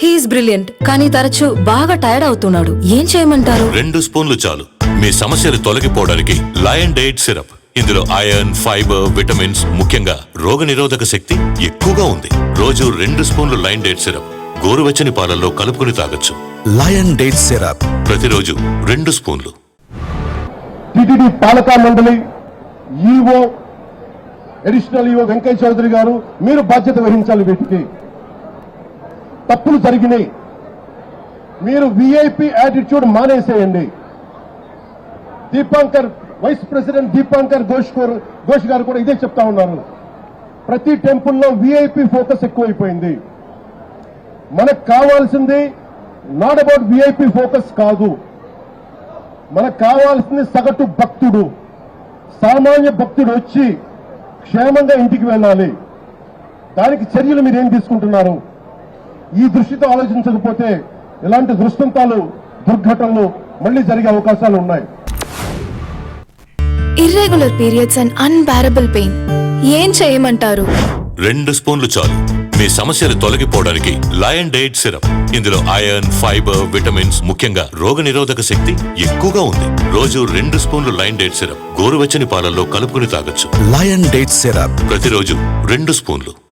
He's brilliant కానీ తరచూ బాగా టైర్డ్ అవుతున్నాడు. ఏం చేయమంటారు? రెండు స్పూన్లు చాలు. మీ సమస్యలు తొలగిపోవడానికి లయన్ డైట్ సిరప్ ఇందులో ఐరన్ ఫైబర్ విటమిన్స్ ముఖ్యంగా రోగనిరోధక శక్తి ఎక్కువగా ఉంది. రోజు రెండు స్పూన్లు లయన్ డైట్ సిరప్ గోరువెచ్చని పాలల్లో కలుపుకుని తాగొచ్చు. లయన్ డేట్ సిరప్ ప్రతిరోజు రెండు స్పూన్లు. టిటిడి పాలకా మండలి EO additional EO Venkaiah Chowdary గారు మీరు బాధ్యత వహించాలి వీటికి. తప్పులు జరిగినాయి. మీరు విఐపి యాటిట్యూడ్ మానేసేయండి. దీపాంకర్ వైస్ ప్రెసిడెంట్ దీపాంకర్ ఘోష్ ఘోష్ గారు కూడా ఇదే చెప్తా ఉన్నారు. ప్రతి టెంపుల్లో విఐపి ఫోకస్ ఎక్కువైపోయింది. మనకు కావాల్సింది నాట్ అబౌట్ విఐపి ఫోకస్ కాదు. మనకు కావాల్సింది సగటు భక్తుడు. సామాన్య భక్తుడు వచ్చి క్షేమంగా ఇంటికి వెళ్ళాలి. దానికి చర్యలు మీరు ఏం తీసుకుంటున్నారు? ఈ దృష్టితో ఆలోచించకపోతే ఇలాంటి దృష్టాంతాలు దుర్ఘటనలు మళ్ళీ జరిగే అవకాశాలు ఉన్నాయి. Irregular periods and unbearable pain ఏం చేయమంటారు? రెండు స్పూన్లు చాలు. మీ సమస్యలు తొలగిపోవడానికి లయన్ డైట్ సిరప్ ఇందులో ఐరన్ ఫైబర్ విటమిన్స్ ముఖ్యంగా రోగనిరోధక శక్తి ఎక్కువగా ఉంది. రోజు రెండు స్పూన్లు లయన్ డైట్ సిరప్ గోరువెచ్చని పాలల్లో కలుపుకుని తాగొచ్చు. లయన్ డేట్ సిరప్ ప్రతిరోజు రెండు స్పూన్లు.